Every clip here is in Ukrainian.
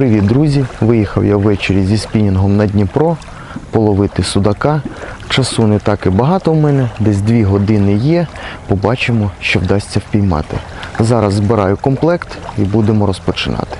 Привіт, друзі! Виїхав я ввечері зі спінінгом на Дніпро половити судака. Часу не так і багато в мене, десь дві години є. Побачимо, що вдасться впіймати. Зараз збираю комплект і будемо розпочинати.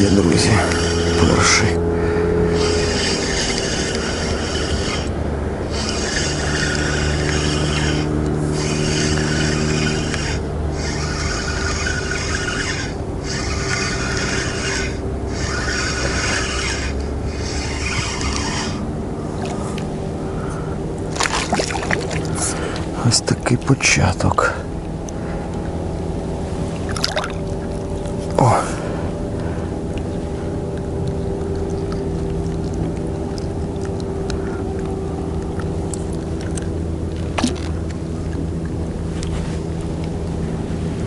Є, друзі, перший. Ось такий початок. О.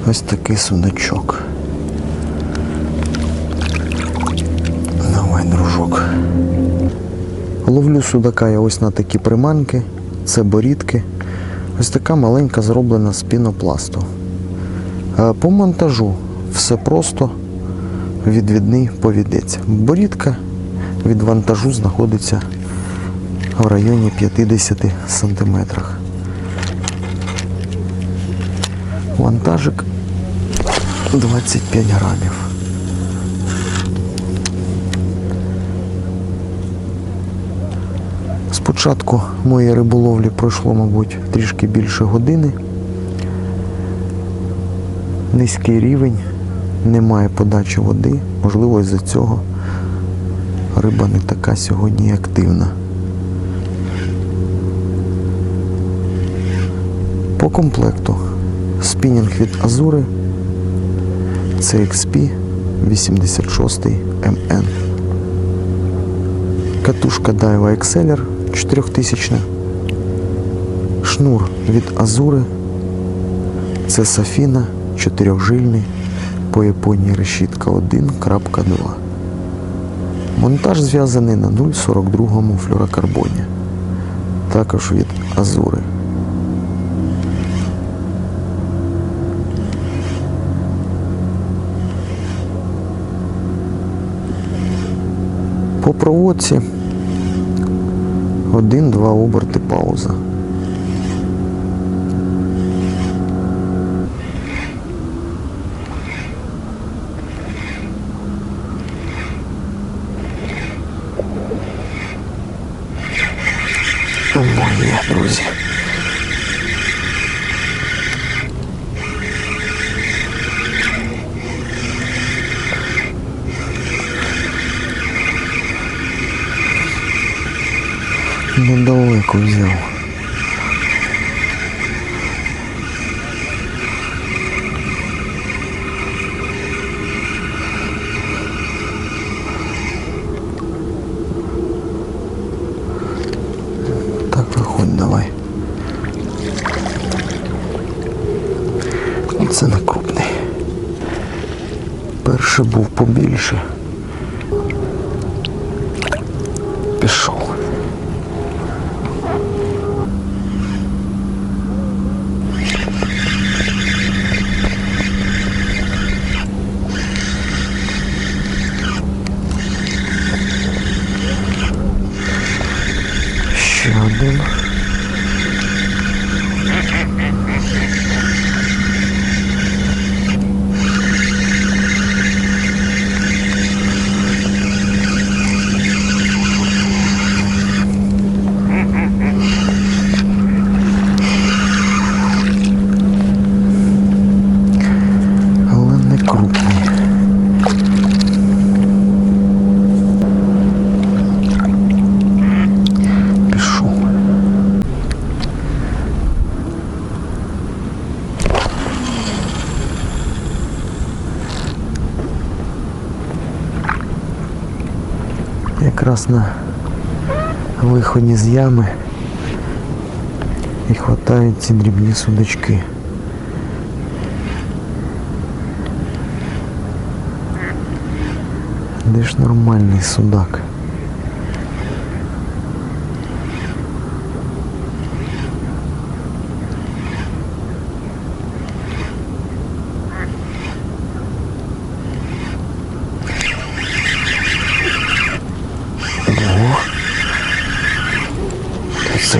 Ось такий судачок. Давай, дружок. Ловлю судака я ось на такі приманки. Це борідки. Ось така маленька зроблена з пінопласту. Е, По монтажу все просто відвідний повідець. Борідка від вантажу знаходиться в районі 50 сантиметрах. Вантажик 25 грамів. Спочатку моєї риболовлі пройшло, мабуть, трішки більше години. Низький рівень, немає подачі води, можливо, із-за цього риба не така сьогодні активна. По комплекту спінінг від Азури CXP 86 MN. Катушка Daiwa Exceller 4000. Шнур від Азури. Це Сафіна 4жильний по Японії решітка 1.2. Монтаж зв'язаний на 0,42 флюрокарбоні. Також від Азури. По проводці один-два оберти пауза. Моє, друзі. Недалеко взяв. Так, виходь, давай. Це не крупний. Перший був побільше. Пішов. grounding якраз на виході з ями і хватають ці дрібні судочки. Де ж судак?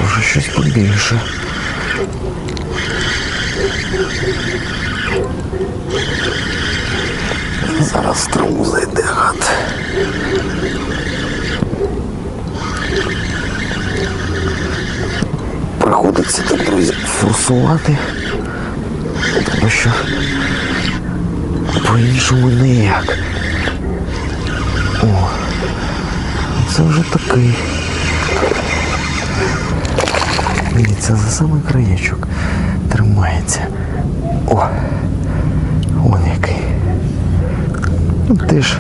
Вже щось побільше. Зараз струму зайде гад. Приходиться так, друзі, форсувати. Тому що по-іншому ніяк. О, це вже такий. Дивіться, за самий краєчок тримається. О! Вон який. Ну, теж,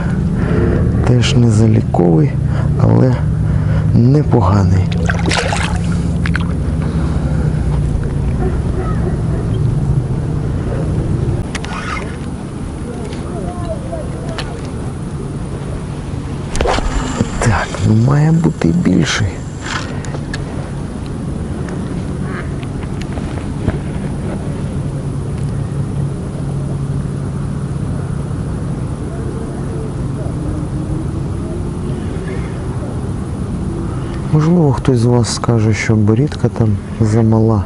теж не заліковий, але непоганий. Так, ну має бути більший. Можливо, хтось з вас скаже, що борідка там замала.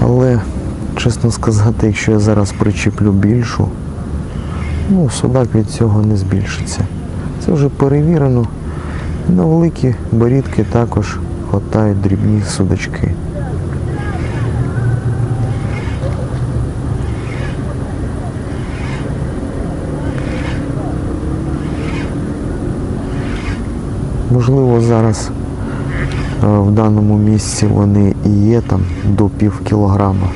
Але, чесно сказати, якщо я зараз причіплю більшу, ну, судак від цього не збільшиться. Це вже перевірено. На великі борідки також хватають дрібні судачки. Можливо, зараз е, в даному місці вони і є там до пів кілограма.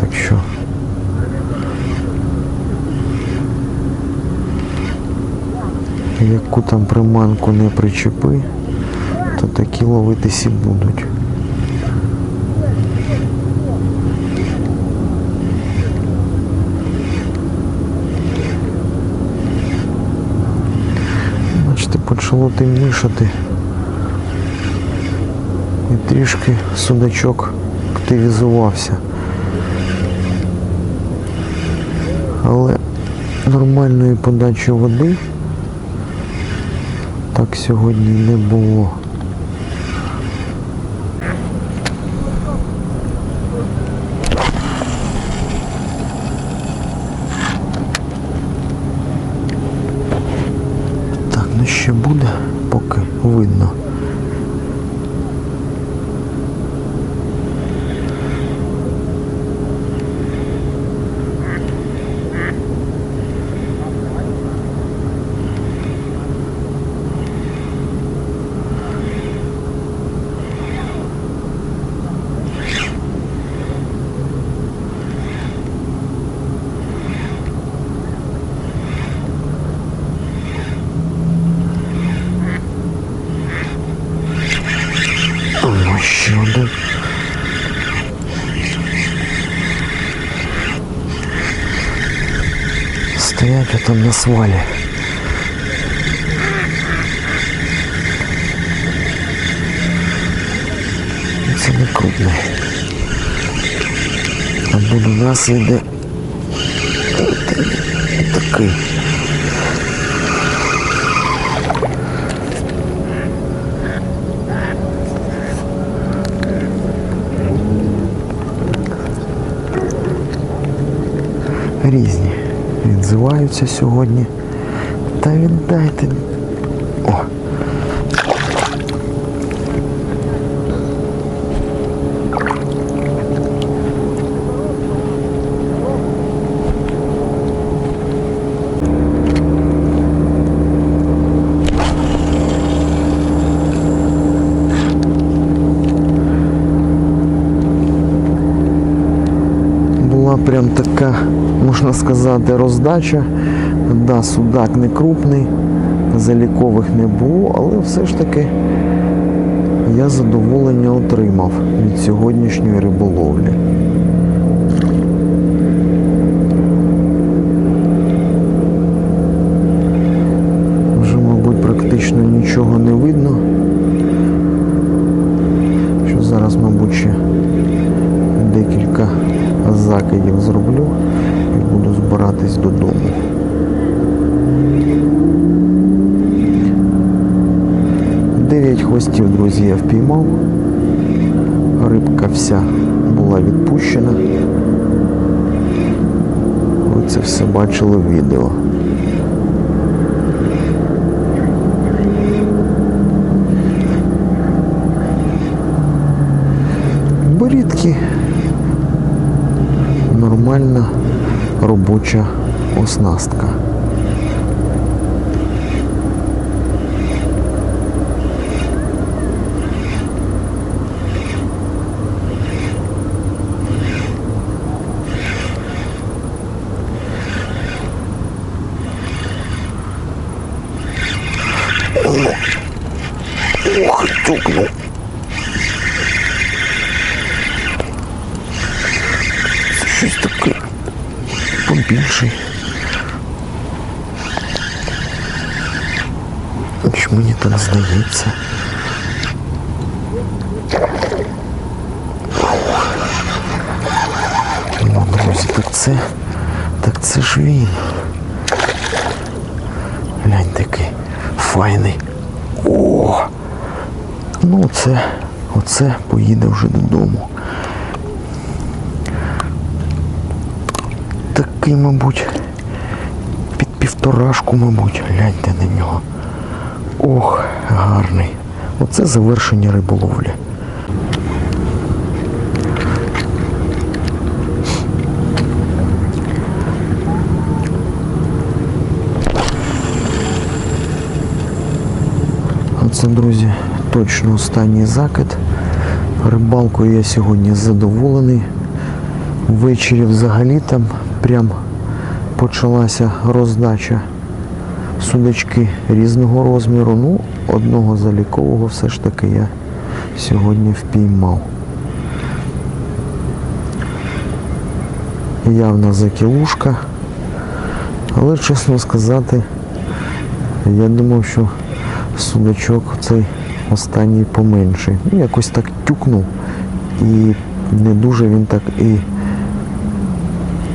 Так що яку там приманку не причепи, то такі ловитись і будуть. Бачите, почало темнішати. І трішки судачок активізувався. Але нормальної подачі води так сьогодні не було. Стоять там на свалі. Це не крупний. А буде у нас йде такий. різні відзиваються сьогодні. Та віддайте. О! була прям така, можна сказати, роздача. Да, судак не крупний, залікових не було, але все ж таки я задоволення отримав від сьогоднішньої риболовлі. Вже, мабуть, практично нічого не видно. Що зараз, мабуть, ще декілька закидів зроблю і буду збиратись додому. Дев'ять хвостів, друзі, я впіймав. Рибка вся була відпущена. Ви це все бачили в відео. Борідки нормальна робоча оснастка. Це щось таке побільший. Чи мені так здається? Ну, друзі, так це, так це ж він. Глянь такий файний. О! Ну, це, оце поїде вже додому. Такий, мабуть, під півторашку, мабуть, гляньте на нього. Ох, гарний. Оце завершення риболовлі. Оце, друзі, точно останній закид. Рибалкою я сьогодні задоволений. Ввечері взагалі там прям почалася роздача судачки різного розміру. Ну, одного залікового все ж таки я сьогодні впіймав. Явна закілушка. Але, чесно сказати, я думав, що судачок цей останній поменший. Ну, якось так тюкнув. І не дуже він так і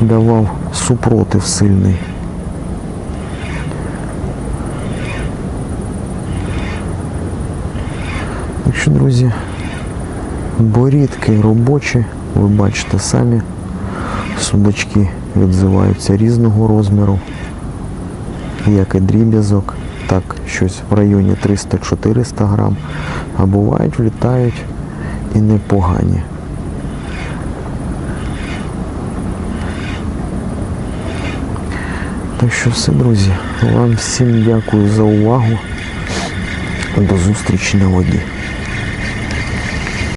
давав супротив сильний. Так що, друзі, борідки робочі, ви бачите самі, судачки відзиваються різного розміру, як і дріб'язок, так щось в районі 300-400 грам, а бувають, влітають і непогані. Так що все, друзі, вам всім дякую за увагу. До зустрічі на воді.